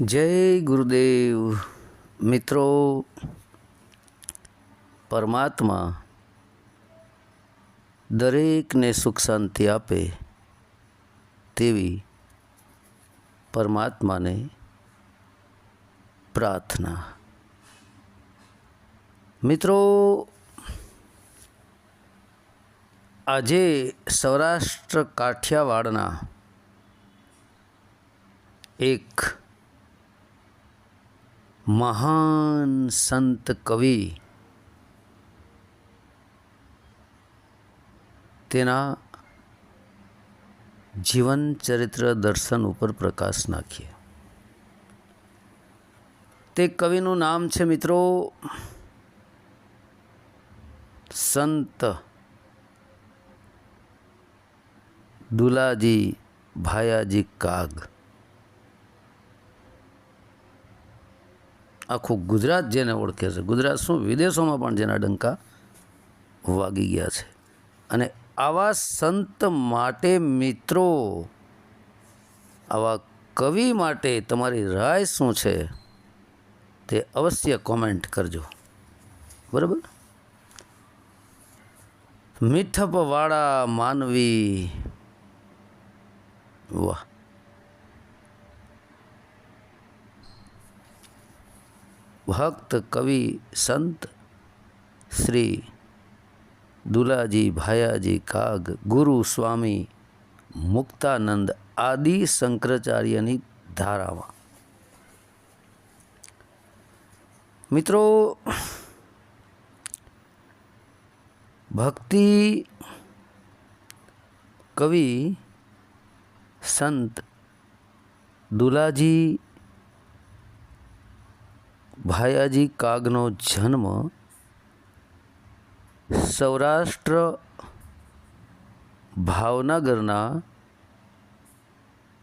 જય ગુરુદેવ. મિત્રો, પરમાત્મા દરેકને સુખ શાંતિ આપે તેવી પરમાત્માને પ્રાર્થના. મિત્રો, આજે સૌરાષ્ટ્ર કાઠિયાવાડના એક મહાન સંત કવિ તેના જીવન ચરિત્ર દર્શન ઉપર પ્રકાશ નાખીએ. તે કવિનું નામ છે મિત્રો સંત દુલાજી ભાયાજી કાગ. આખું ગુજરાત જેને ઓળખે છે. ગુજરાત શું? વિદેશોમાં પણ જેના ડંકા વાગી ગયા છે. અને આવા સંત માટે મિત્રો, આવા કવિ માટે તમારી રાય શું છે તે અવશ્ય કોમેન્ટ કરજો. બરાબર? મીઠપવાળા માનવી. વાહ. ભક્ત કવિ સંત શ્રી દુલાજી ભાયાજી કાગ, ગુરુ સ્વામી મુક્તાનંદ આદિ શંકરાચાર્યની ધારામાં. મિત્રો, ભક્તિ કવિ સંત દુલાજી ભાયાજી કાગનો જન્મ સૌરાષ્ટ્ર ભાવનગરના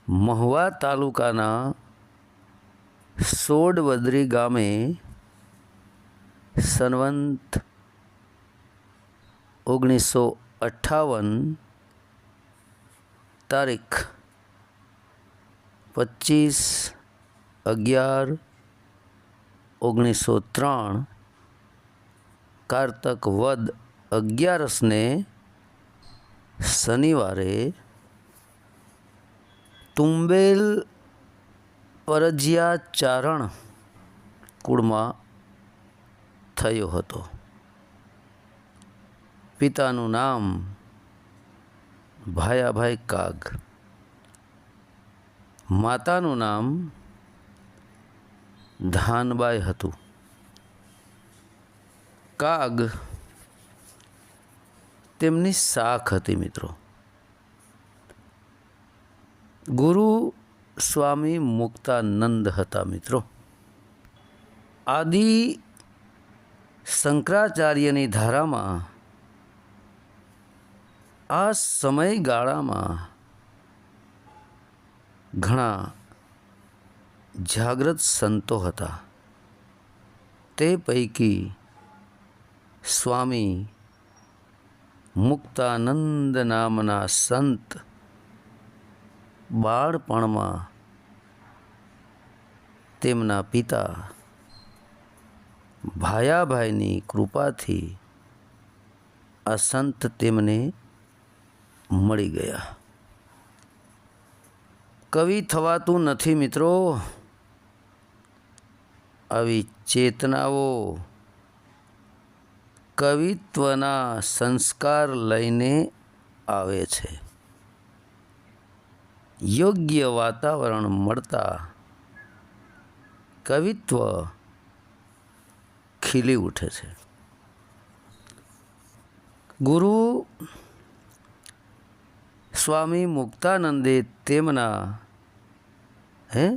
મહુવા તાલુકાના સોડવદરી ગામે સનવંત ઓગણીસો અઠ્ઠાવન તારીખ પચીસ અગિયાર ઓગણીસો ત્રણ કારતક વદ અગિયારસને શનિવારે તુંબેલ ચારણ કુળમાં થયો હતો. પિતાનું નામ ભાયાભાઈ કાગ. માતાનું નામ ધાનબાઈ હતું. કાગ તેમની શાખ હતી મિત્રો. ગુરુ સ્વામી મુક્તાનંદ હતા મિત્રો. આદિ શંકરાચાર્યની ધારામાં, આ સમયગાળામાં ઘણા જાગ્રત સંતો હતા. તે પૈકી સ્વામી મુક્તાનંદ નામના સંત બાળપણમાં તેમના પિતા ભાયાભાઈની કૃપાથી આ સંત તેમને મળી ગયા. કવિ થવાતું નથી મિત્રો. આવી ચેતનાઓ કવિત્વના સંસ્કાર લઈને આવે છે. યોગ્ય વાતાવરણ મળતા કવિત્વ ખીલી ઉઠે છે. ગુરુ સ્વામી મુક્તાનંદે તેમના, હે,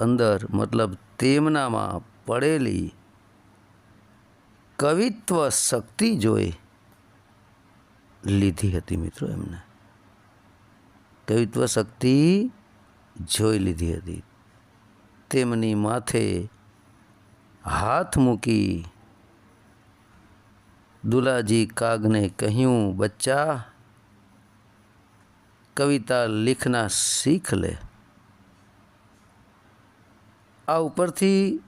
અંદર મતલબ તેમનામાં પડેલી કવિત્વ શક્તિ જોઈ લીધી હતી મિત્રો એમને. કવિત્વ શક્તિ જોઈ લીધી હતી. તેમની માથે હાથ મૂકી દુલાજી કાગને કહ્યું, બચ્ચા, કવિતા લખના શીખ લે. આ ઉપરથી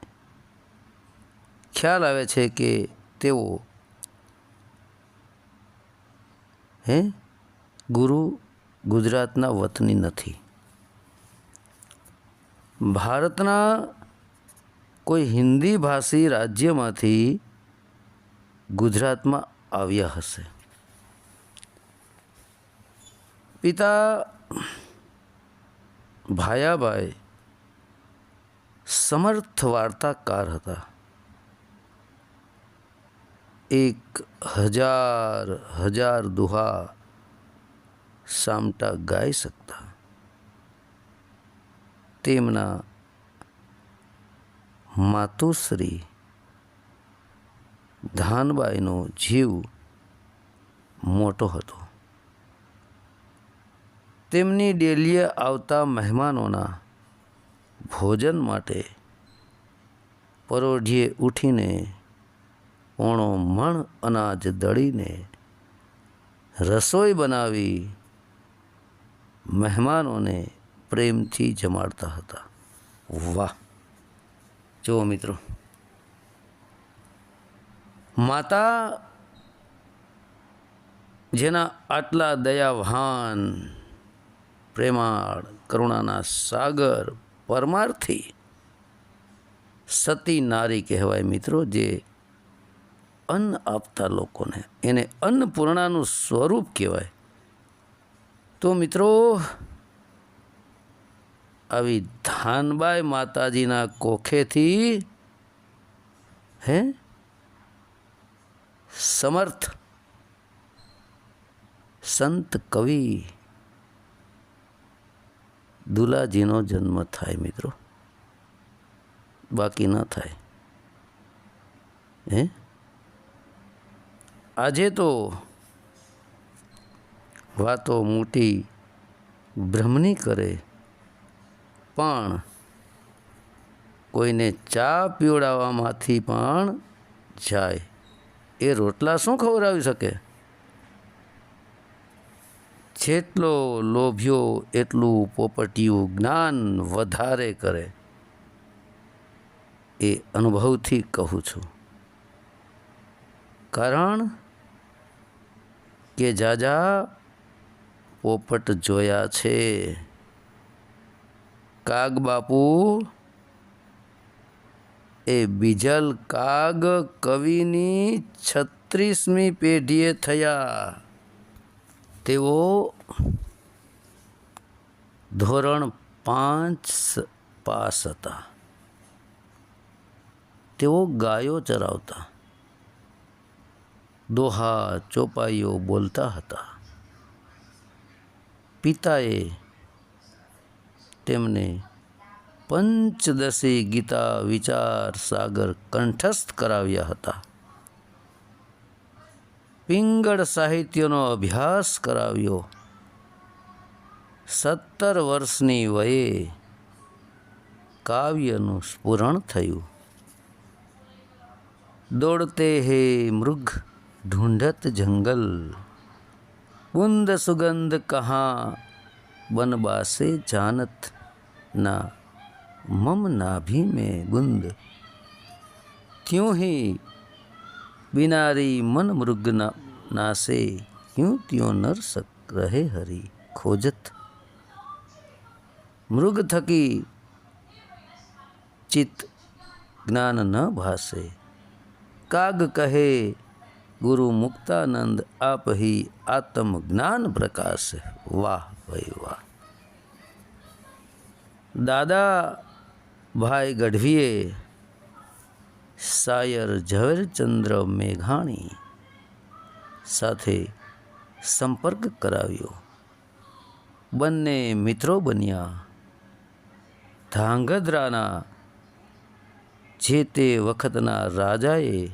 ખ્યાલ આવે છે કે તેઓ હે? ગુરુ ગુજરાતના વતની નથી. ભારતના કોઈ હિન્દી ભાષી રાજ્યમાંથી ગુજરાતમાં આવ્યા હશે. પિતા ભાયાભાઈ સમર્થ વાર્તાકાર હતા. એક હજાર હજાર દુહા સામટા ગાઈ શકતા. તેમના માતુશ્રી ધાનબાઈનો જીવ મોટો હતો. તેમની ડેલીએ આવતા મહેમાનોના ભોજન માટે પરોઢીએ ઉઠીને પોણો મણ અનાજ દળીને રસોઈ બનાવી મહેમાનોને પ્રેમથી જમાડતા હતા. વાહ! જુઓ મિત્રો, માતા જેના આટલા દયાવાન પ્રેમાળ કરુણાના સાગર પરમાર્થી. સતી નારી કહેવાય મિત્રો, જે અન્ન આપતા લોકોને, એને અન્નપૂર્ણાનું સ્વરૂપ કહેવાય. તો મિત્રો, આવી ધાનબાઈ માતાજીના કોખેથી, હે, સમર્થ, સંત કવિ દુલાજીનો જન્મ થાય મિત્રો. બાકી ન થાય. હે? આજે તો વાતો મોટી ભ્રમની કરે, પણ કોઈને ચા પીવડાવવામાંથી પણ જાય. એ રોટલા શું ખવડાવી શકે? જેટલો લોભ્યો એટલું પોપટિયું જ્ઞાન વધારે કરે. એ અનુભવથી કહું છું. કારણ કે જાજા પોપટ જોયા છે. કાગ બાપુ, એ બીજલ કાગ કવિની છત્રીસમી પેઢીએ થયા. તેઓ ધોરણ પાંચ પાસ હતા. તેઓ ગાયો ચરાવતા, દોહા ચોપાઈઓ બોલતા હતા. પિતાએ તેમને પંચદશી ગીતા વિચાર સાગર કંઠસ્થ કરાવ્યા હતા. पिंगड़ साहित्य अभ्यास करो सत्तर वर्ष वये काव्यनु स्फुरण दौड़ते हे मृग ढूंढत जंगल बुंद सुगंध कहाँ बनबासे जानत ना मम नाभि में बुंद क्यों ही बिनारी मन मृग ना, नासे क्यों त्यों नर सक रहे हरि खोजत? मृग थकी चित ज्ञान न भासे। काग कहे गुरु मुक्तानंद आप ही आत्म ज्ञान प्रकाश वाह भाई वाह। दादा भाई गढ़वीए શાયર ઝવેરચંદ્ર મેઘાણી સાથે સંપર્ક કરાવ્યો. બંને મિત્રો બન્યા. ધાંગધ્રાના જે તે વખતના રાજાએ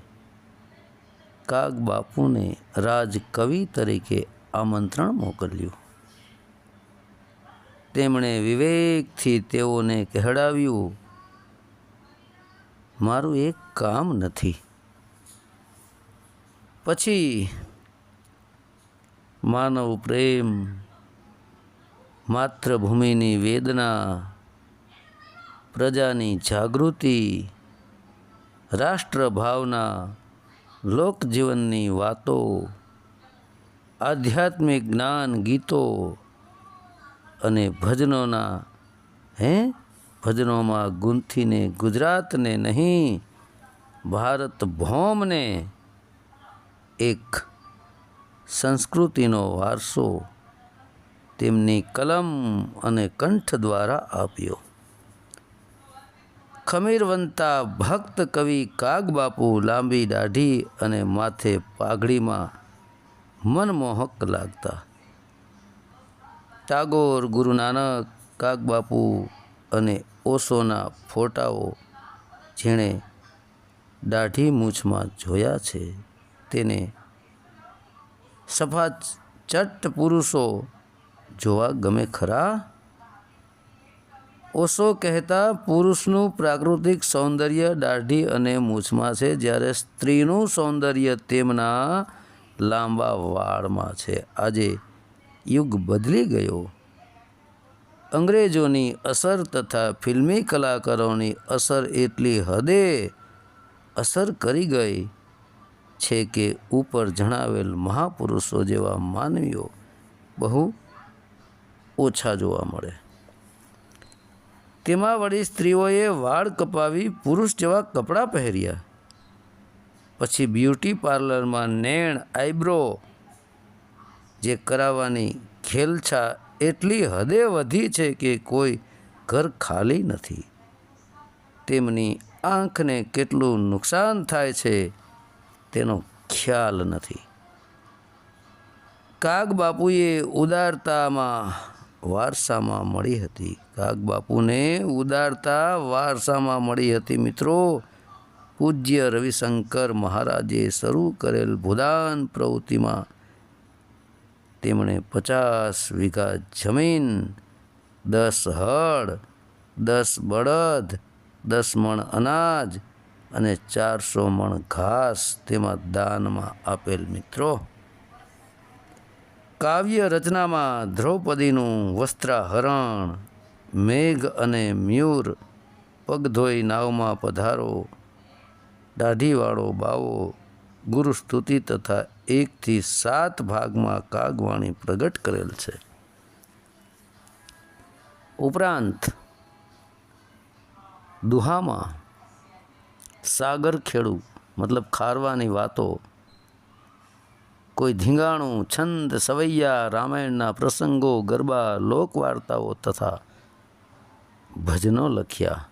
કાગ બાપુને રાજકવિ તરીકે આમંત્રણ મોકલ્યું. તેમણે વિવેકથી તેઓને કહેડાવ્યું મારું એક કામ નથી. પછી માનવ પ્રેમ, માતૃભૂમિની વેદના, પ્રજાની જાગૃતિ, રાષ્ટ્રભાવના, લોકજીવનની વાતો, આધ્યાત્મિક જ્ઞાન ગીતો અને ભજનોના, હે? ભજનોમાં ગુંથીને ગુજરાતને નહીં ભારત ભૌમને એક સંસ્કૃતિનો વારસો તેમની કલમ અને કંઠ દ્વારા આપ્યો. ખમીરવંતા ભક્ત કવિ કાગબાપુ લાંબી દાઢી અને માથે પાઘડીમાં મનમોહક લાગતા. ટાગોર ગુરુ નાનક કાગબાપુ અને ઓશોના ફોટાઓ જેણે દાઢી મૂછમાં જોયા છે. તેને સફા ચટ્ટ પુરુષો જોવા ગમે ખરા? ઓશો કહેતા પુરુષનું પ્રાકૃતિક સૌંદર્ય દાઢી અને મૂછમાં છે જ્યારે સ્ત્રીનું સૌંદર્ય તેમના લાંબા વાળમાં છે. આજે યુગ બદલી ગયો. અંગ્રેજોની અસર તથા ફિલ્મી કલાકારોની અસર એટલી હદે અસર કરી ગઈ છે કે ઉપર જણાવેલ મહાપુરુષો જેવા માનવીઓ બહુ ઓછા જોવા મળે. તેમાં વળી સ્ત્રીઓએ વાળ કપાવી પુરુષ જેવા કપડાં પહેર્યા. પછી બ્યુટી પાર્લરમાં નેણ, આઈબ્રો જે કરાવવાની ખેલછા એટલી હદે વધી છે કે કોઈ ઘર ખાલી નથી. તેમની આંખને કેટલું નુકસાન થાય છે તેનો ખ્યાલ નથી. કાગ બાપુએ ઉદારતામાં વારસામાં મળી હતી. કાગ બાપુને ઉદારતા વારસામાં મળી હતી. મિત્રો, પૂજ્ય રવિશંકર મહારાજે શરૂ કરેલ ભૂદાન પ્રવૃત્તિમાં તેમણે પચાસ વીઘા જમીન, દસ હળ, દસ બળદ દસ મણ અનાજ અને ચારસો મણ ઘાસ તેમાં દાનમાં આપેલ મિત્રો. કાવ્ય રચનામાં દ્રૌપદીનું વસ્ત્રાહરણ, મેઘ અને મ્યુર, પગધોઈ નાવમાં પધારો, દાઢીવાળો બાવો ગુરુ સ્તુતિ તથા એકથી સાત ભાગમાં કાગવાણી પ્રગટ કરેલ છે. ઉપરાંત દુહામાં સાગર ખેડું, મતલબ ખારવાની વાતો, કોઈ ધીંગાણું, છંદ, સવૈયા, રામાયણના પ્રસંગો, ગરબા, લોકવાર્તાઓ તથા ભજનો લખ્યા.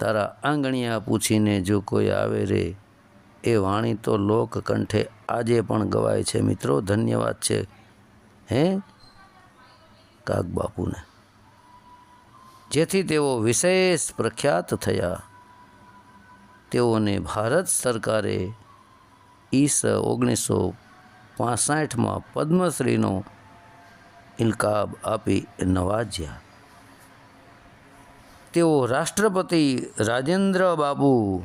તારા આંગણિયા પૂછીને જો કોઈ આવે રે, એ વાણી તો લોક કંઠે આજે પણ ગવાય છે. મિત્રો, ધન્યવાદ છે, હે? કાગ બાપુને. જેથી તેઓ વિશેષ પ્રખ્યાત થયા. તેઓને ભારત સરકારે ઈસ ઓગણીસો પાસઠમાં પદ્મશ્રીનો ઇલકાબ આપી નવાજ્યા. તેઓ રાષ્ટ્રપતિ રાજેન્દ્ર બાબુ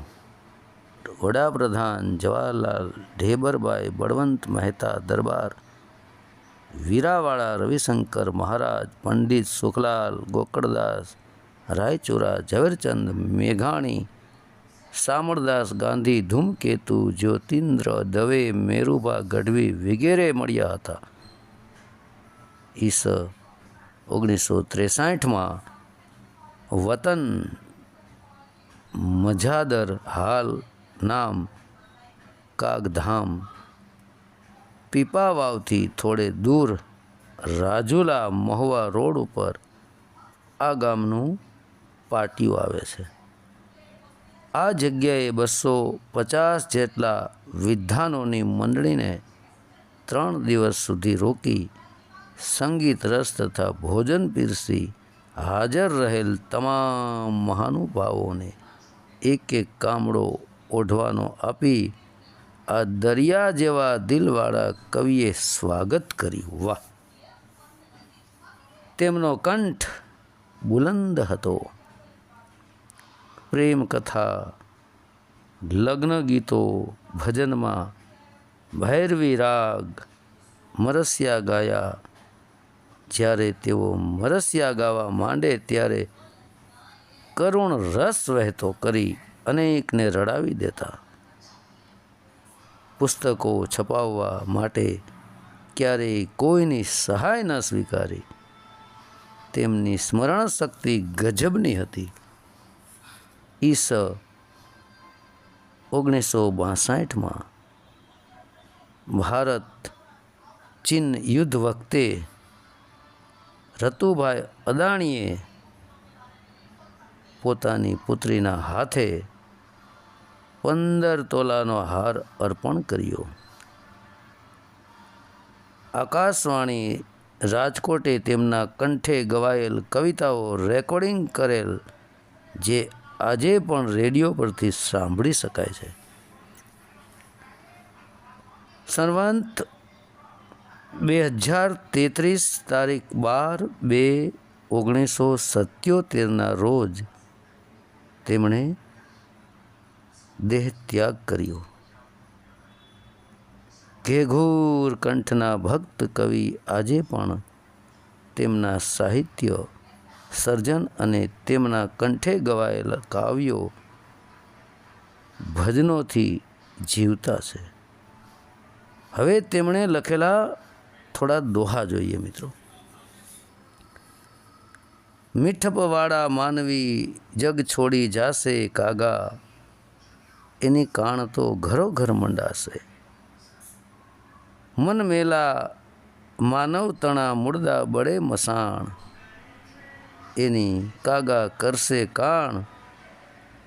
વડાપ્રધાન જવાહરલાલ ઢેબરભાઈ બળવંત મહેતા દરબાર, વીરાવાળા રવિશંકર મહારાજ, પંડિત સુખલાલ ગોકળદાસ રાયચુરા, ઝવેરચંદ, મેઘાણી, સામળદાસ, ગાંધી, ધૂમકેતુ, જ્યોતિન્દ્ર, દવે, મેરુભા, ગઢવી વગેરે મળ્યા હતા. ઈસ ઓગણીસો ત્રેસાઠમાં વતન મજાદર હાલ નામ કાગધામ પીપાવાવથી થોડે દૂર રાજુલા મહુવા રોડ ઉપર આ ગામનું પાટિયું આવે છે. આ જગ્યાએ બસો પચાસ જેટલા વિદ્વાનોની મંડળીને ત્રણ દિવસ સુધી રોકી સંગીત રસ તથા ભોજન પીરસી હાજર રહેલ તમામ મહાનુભાવોને એક એક કામડો ઓઢવાનો આપી આ દરિયા જેવા દિલવાળા કવિએ સ્વાગત કર્યું. વાહ! તેમનો કંઠ બુલંદ હતો. પ્રેમ કથા, લગ્ન ગીતો, ભજનમાં ભૈરવી રાગ, મરસિયા ગાયા. જ્યારે તેઓ મરસિયા ગાવા માંડે, ત્યારે કરુણ રસ વહેતો કરી અનેકને રડાવી દેતા. પુસ્તકો છપાવવા માટે ક્યારેય કોઈની સહાય ન સ્વીકારી. તેમની સ્મરણ શક્તિ ગજબની હતી. ઈસ ઓગણીસો બાસઠમાં ભારત ચીન યુદ્ધ વખતે રતુભાઈ અદાણીએ પોતાની પુત્રીના હાથે પંદર તોલાનો હાર અર્પણ કર્યો. આકાશવાણી રાજકોટે તેમના કંઠે ગવાયેલ કવિતાઓ રેકોર્ડિંગ કરેલ જે આજે પણ રેડિયો પરથી સાંભળી શકાય છે. સર્વાંત બે હજાર તેત્રીસ તારીખ બાર બે ઓગણીસો સત્યોતેરના રોજ તેમણે દેહ ત્યાગ કર્યો. ઘેઘૂર કંઠના ભક્ત કવિ આજે પણ તેમના સાહિત્ય સર્જન અને તેમના કંઠે ગવાયેલા કાવ્યો ભજનોથી જીવતા છે. હવે તેમણે લખેલા થોડા દોહા જોઈએ મિત્રો. મીઠપવાળા માનવી જગ છોડી જાશે કાગા, એની કાણ તો ઘરો ઘર મંડાશે. મન મેલા માનવ તણા મુર્દા બળે મસાણ એની કાગા કરશે કાણ?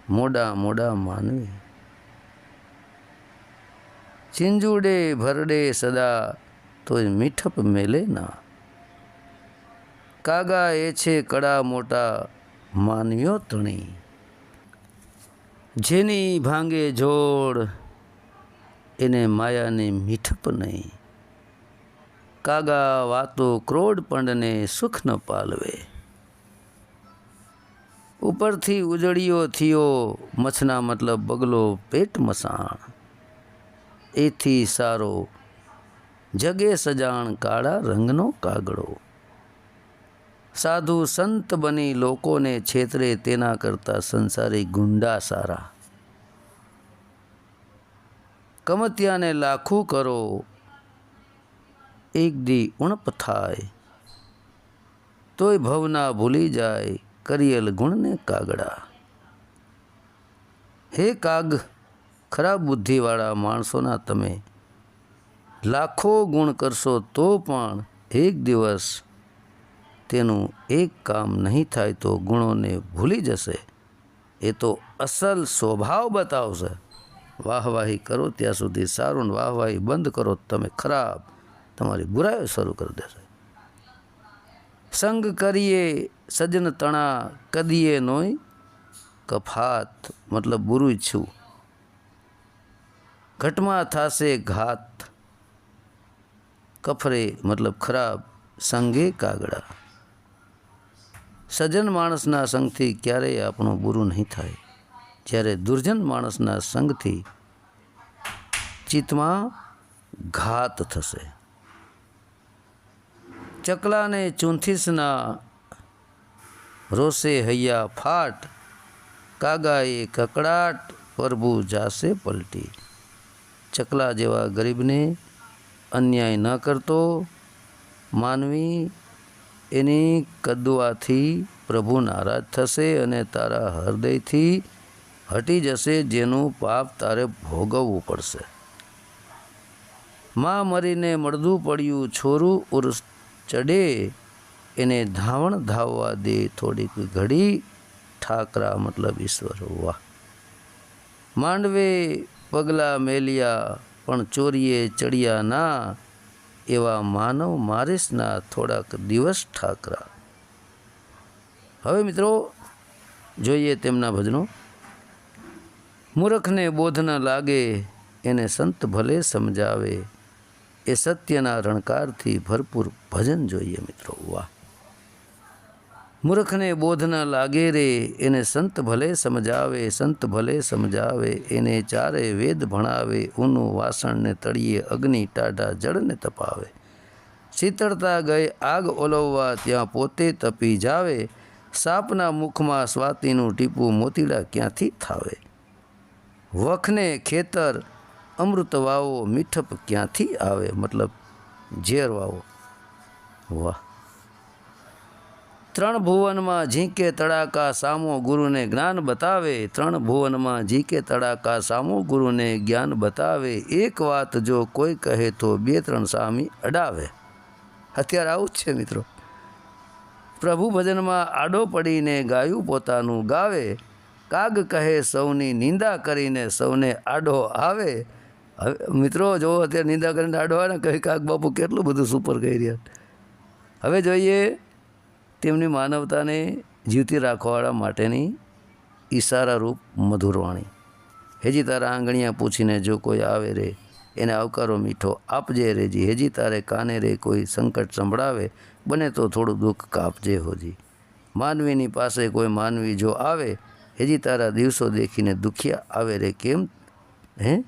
મોડા મોડા માનવી. ચિંજુડે ભરડે સદા, તોય મીઠપ મેલે ના. કાગા એ છે કડા મોટા માનવીઓ તણી. જેની ભાંગે જોડ, એને માયાને મીઠપ નહીં. કાગા વાતો ક્રોડ પંડને સુખ ન પાલવે. ઉપરથી ઉજળીયો થયો મછના મતલબ બગલો પેટ મસાણ. એથી સારો જગે સજાણ કાળા રંગનો કાગડો. સાધુ સંત બની લોકોને છેતરે તેના કરતાં સંસારી ગુંડા સારા. કમતિયાને લાખું કરો, એક દી ઉણપ થાય. તોય ભવના ભૂલી જાય કરિયેલ ગુણને કાગડા. હે કાગ, ખરાબ બુદ્ધિવાળા માણસોના તમે લાખો ગુણ કરશો તો પણ એક દિવસ તેનું એક કામ નહીં થાય તો ગુણોને ભૂલી જશે. એ તો અસલ સ્વભાવ બતાવશે. વાહવાહી કરો ત્યાં સુધી સારું ને વાહવાહી બંધ કરો, તમે ખરાબ, તમારી બુરાઈઓ શરૂ કરી દેશે. સંગ કરીએ સજન તણા કદીએ નોય કફાત, મતલબ બુરું છું. ઘટમાં થશે ઘાત. કફરે, મતલબ ખરાબ સંગે કાગડા. સજ્જન માણસના સંગથી ક્યારેય આપણું બુરું નહીં થાય. જ્યારે દુર્જન માણસના સંગથી ચિત્તમાં ઘાત થશે. ચકલાને ચૂંથીસના રોષે હૈયા ફાટ, કાગાએ કકડાટ પ્રભુ જાશે પલટી. ચકલા જેવા ગરીબને અન્યાય ન કરતો, માનવી એની કદવાથી પ્રભુ નારાજ થશે અને તારા હૃદયથી હટી જશે, જેનું પાપ તારે ભોગવવું પડશે. માં મરીને મળદું પડ્યું, છોરું ઉર્સ ચડે એને ધાવણ ધાવવા દે થોડીક ઘડી. ઠાકરા મતલબ ઈશ્વર, વાહ. માંડવે પગલા મેલિયા, પણ ચોરીએ ચડિયા ના. એવા માનવ મારેશના થોડાક દિવસ ઠાકરા. હવે મિત્રો, જોઈએ તેમના ભજનો. મૂર્ખને બોધ ન લાગે, એને સંત ભલે સમજાવે. એ સત્યના રણકારથી ભરપૂર ભજન જોઈએ મિત્રો, વાહ. મૂર્ખને બોધ ન લાગે રે, એને સંત ભલે સમજાવે, સંત ભલે સમજાવે, એને ચારે વેદ ભણાવે, ઊનું વાસણને તળીએ, અગ્નિ ટાઢા જળને તપાવે. શીતળતા ગઈ, આગ ઓલવવા ત્યાં પોતે તપી જાવે, સાપના મુખમાં સ્વાતિનું ટીપું મોતીડા ક્યાંથી થાવે? વખને ખેતર અમૃત વાવો મીઠપ ક્યાંથી આવે? મતલબ ઝેર વાવો. વાહ. ત્રણ ભુવનમાં ઝીંકે તડાકા સામો ગુરુને જ્ઞાન બતાવે. ત્રણ ભુવનમાં ઝીંકે તડાકા સામો ગુરુને જ્ઞાન બતાવે. એક વાત જો કોઈ કહે તો બે ત્રણ સામી અડાવે. અત્યારે આવું જ છે મિત્રો. પ્રભુ ભજનમાં આડો પડીને ગાયું પોતાનું ગાવે. કાગ કહે સૌની નિંદા કરીને સૌને આડો આવે. હવે મિત્રો જો અત્યારે નિંદા કરીને આડો આવે ને, કહે કાગ બાપુ કેટલું બધું સુપર કહી રહ્યા હવે જોઈએ તેમની માનવતાને જીવતી રાખવાવાળા માટેની ઈશારારૂપ મધુરવાણી હેજી તારા આંગણિયા પૂછીને જો કોઈ આવે રે, એને આવકારો મીઠો આપજે રેજી હેજી તારે કાને રે કોઈ સંકટ સંભળાવે, બને તો થોડું દુઃખ કાપજે હોજી માનવીની પાસે કોઈ માનવી જો આવે હેજી તારા દિવસો દેખીને દુખિયા આવે રે કેમ? હે?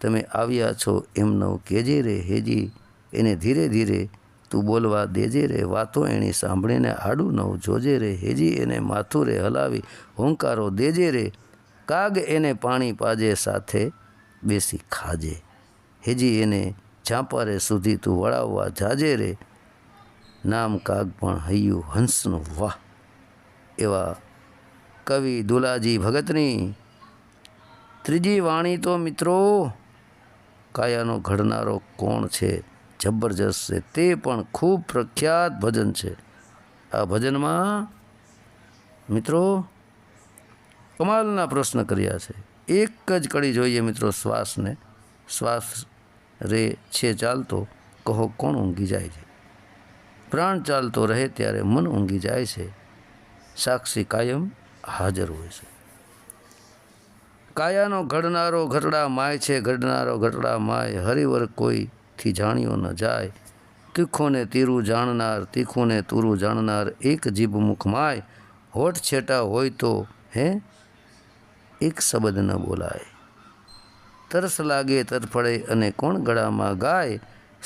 તમે આવ્યા છો એમ નવ કહેજે રે હેજી એને ધીરે ધીરે તું બોલવા દેજે રે વાતો એણી સાંભળીને આડું નવ જોજે રે, હેજી એને માથું રે હલાવી, હોંકારો દેજે રે, કાગ એને પાણી પાજે સાથે બેસી ખાજે. હેજી એને ઝાંપારે સુધી તું વળાવવા જાજે રે. નામ કાગ પણ હૈયું હંસનું વાહ. એવા કવિ દુલાજી ભગતની, ત્રીજી વાણી તો મિત્રો, કાયાનો ઘડનારો કોણ છે? જબરજસ્ત છે. તે પણ ખૂબ પ્રખ્યાત ભજન છે. આ ભજનમાં મિત્રો કમાલના પ્રશ્ન કર્યા છે. એક જ કડી જોઈએ મિત્રો શ્વાસને. શ્વાસ રે છે ચાલતો, કહો કોણ ઊંઘી જાય છે? પ્રાણ ચાલતો રહે ત્યારે મન ઊંઘી જાય છે. સાક્ષી કાયમ હાજર હોય છે. કાયાનો ઘડનારો ઘટડા માય છે, ઘડનારો ઘટડા માય. હરિવર કોઈથી જાણ્યો ન જાય. તીખોને તીરું જાણનાર, તીખુંને તુરું જાણનાર, એક જીભ મુખમાય હોઠ છેટા હોય તો, હે? એક શબ્દ ન બોલાય. તરસ લાગે, તરફડે અને કોણ ગળામાં ગાય?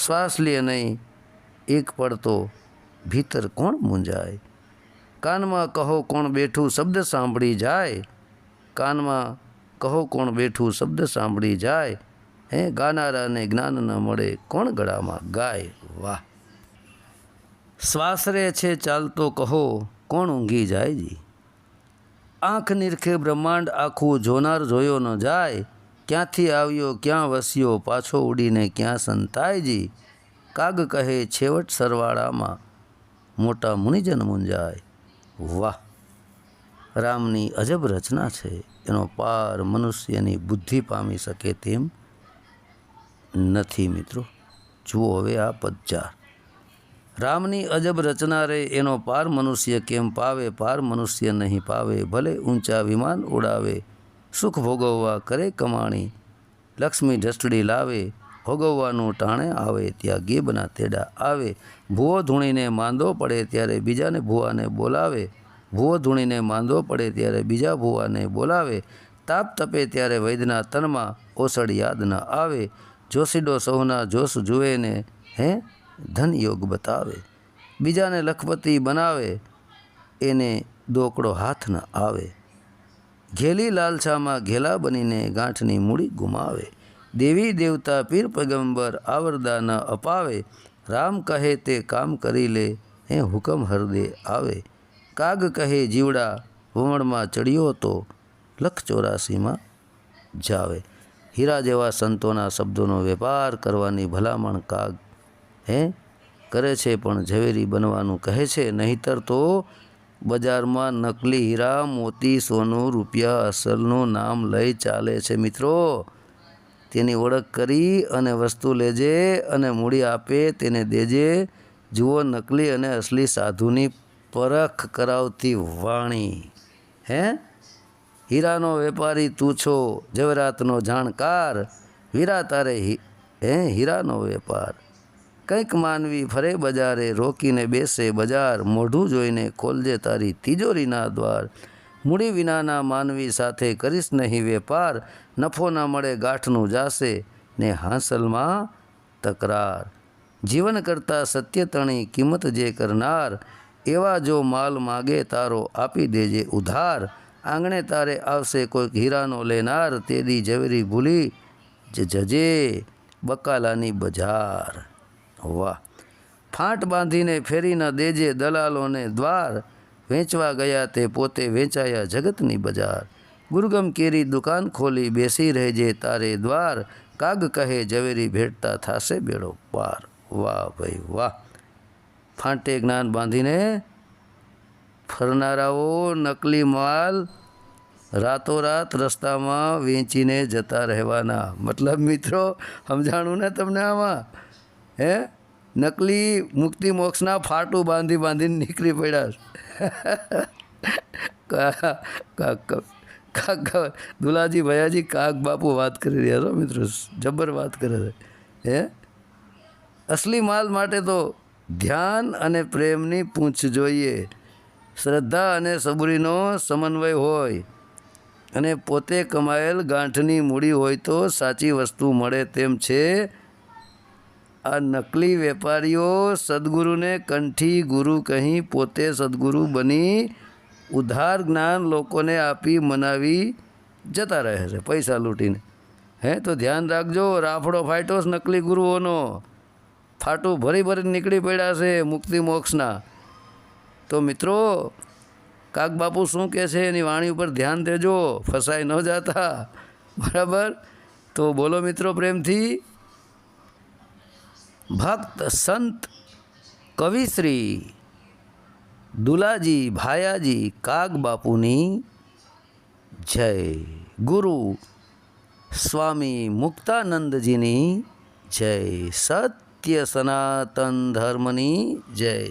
શ્વાસ લે નહીં, એક પડતો ભીતર કોણ મૂંઝાય? કાનમાં કહો કોણ બેઠું શબ્દ સાંભળી જાય? કાનમાં કહો કોણ બેઠું શબ્દ સાંભળી જાય? હે ગાનારાને જ્ઞાન ન મળે કોણ ગળામાં ગાય? વાહ. શ્વાસરે છે ચાલતો કહો, કોણ ઊંઘી જાય જી? આંખ નિરખે બ્રહ્માંડ આખું જોનાર જોયો ન જાય, ક્યાંથી આવ્યો, ક્યાં વસ્યો, પાછો ઉડીને ક્યાં સંતાયજી કાગ કહે છેવટ સરવાળામાં, મોટા મુનિજન મુંજાય વાહ. રામની અજબ રચના છે, એનો પાર મનુષ્યની બુદ્ધિ પામી શકે તેમ નથી મિત્રો. જુઓ હવે આ પદચાર રામની અજબ રચના રે, એનો પાર મનુષ્ય કેમ પાવે? પાર મનુષ્ય નહીં પાવે, ભલે ઊંચા વિમાન ઉડાવે. સુખ ભોગવવા કરે કમાણી. લક્ષ્મી ઢસડી લાવે, ભોગવવાનું ટાણે આવે ત્યાં ગેબના તેડા આવે. ભૂવો ધૂણીને માંદો પડે ત્યારે બીજાને ભૂવાને બોલાવે. ભૂવો ધૂણીને માંદો પડે ત્યારે બીજા ભૂવાને બોલાવે. તાપ તપે ત્યારે વૈદના તનમાં ઓસડ યાદ ન આવે. જોશીડો સૌના જોશ જુએ ને હે? ધનયોગ બતાવે. બીજાને લખપતિ બનાવે, એને દોકડો હાથ ન આવે. ઘેલી લાલછામાં ઘેલા બનીને ગાંઠની મૂડી ગુમાવે. દેવી દેવતા પીર પગંબર આવરદા ન અપાવે. રામ કહે તે કામ કરી લે, હે હુકમ હરદે આવે. કાગ કહે જીવડા વમણમાં ચડ્યો તો લખ ચોરાસીમાં જાવે. હીરા જેવા સંતોના શબ્દોનો વેપાર કરવાની ભલામણ કાગ, હે? કરે છે પણ ઝવેરી બનવાનું કહે છે. નહીતર તો બજારમાં નકલી હીરા, મોતી, સોનું, રૂપિયા, અસલનું નામ લઈ ચાલે છે મિત્રો. તેની ઓળખ કરી અને વસ્તુ લેજે અને મૂડી આપે, તેને દેજે. જુઓ, નકલી અને અસલી સાધુની પરખ કરાવતી વાણી, હે? હીરાનો વેપારી તું છો જવરાતનો જાણકાર. વીરા તારે હી- હીરાનો વેપાર? કંઈક માનવી ફરે બજારે, રોકીને બેસે બજાર. મોઢું જોઈને ખોલજે તારી તિજોરીના દ્વાર. મૂડી વિનાના માનવી સાથે કરીશ નહીં વેપાર. નફો ના મળે, ગાંઠનું જાશે ને હાંસલમાં તકરાર. જીવન કરતાં સત્ય તણી કિંમત જે કરનાર, એવા જો માલ માગે તારો આપી દેજે ઉધાર. આંગણે તારે આવશે કોઈક હીરાનો લેનાર, તેદી ઝવેરી ભૂલી જજે બકાલાની બજાર. વાહ! ફાંટ બાંધીને ફેરી ન દેજે દલાલોને દ્વાર. વેચવા ગયા તે પોતે વેચાયા જગતની બજાર. ગુરગમ કેરી દુકાન ખોલી બેસી રહેજે તારે દ્વાર. કાગ કહે ઝવેરી ભેટતા થાશે બેડો પાર. વાહ ભાઈ, વાહ! ફાંટે જ્ઞાન બાંધીને ફરનારાઓ નકલી માલ રાતોરાત રસ્તામાં વેચીને જતા રહેવાના. મતલબ મિત્રો, સમજાણું ને તમને આમાં? હે? નકલી મુક્તિ મોક્ષના ફાટું બાંધી બાંધીને નીકળી પડ્યા દુલાજી ભૈયાજી કાક બાપુ વાત કરી રહ્યા છો મિત્રો જબર વાત કરે છે. હે? અસલી માલ માટે તો ધ્યાન અને પ્રેમની પૂંછ જોઈએ. શ્રદ્ધા અને સબરીનો સમન્વય હોય અને પોતે કમાયેલ ગાંઠની મૂડી હોય તો સાચી વસ્તુ મળે તેમ છે. આ નકલી વેપારીઓ સદગુરુને કંઠી ગુરુ કહી પોતે સદગુરુ બની ઉધાર જ્ઞાન લોકોને આપી મનાવી જતા રહે છે પૈસા લૂંટીને. હે, તો ધ્યાન રાખજો, રાફડો ફાટ્યો નકલી ગુરુઓનો. ફાટું ભરી ભરી નીકળી પડ્યા છે મુક્તિ મોક્ષના. તો મિત્રો કાક બાપુ શું કહે છે એની વાણી ઉપર ધ્યાન દેજો, ફસાઈ ન જાતા. બરાબર? તો બોલો મિત્રો પ્રેમથી. ભક્ત સંત કવિશ્રી દુલાજી ભાયાજી કાગબાપુની જય. ગુરુ સ્વામી મુક્તાનંદજીની જય. સત્ય સનાતન ધર્મની જય.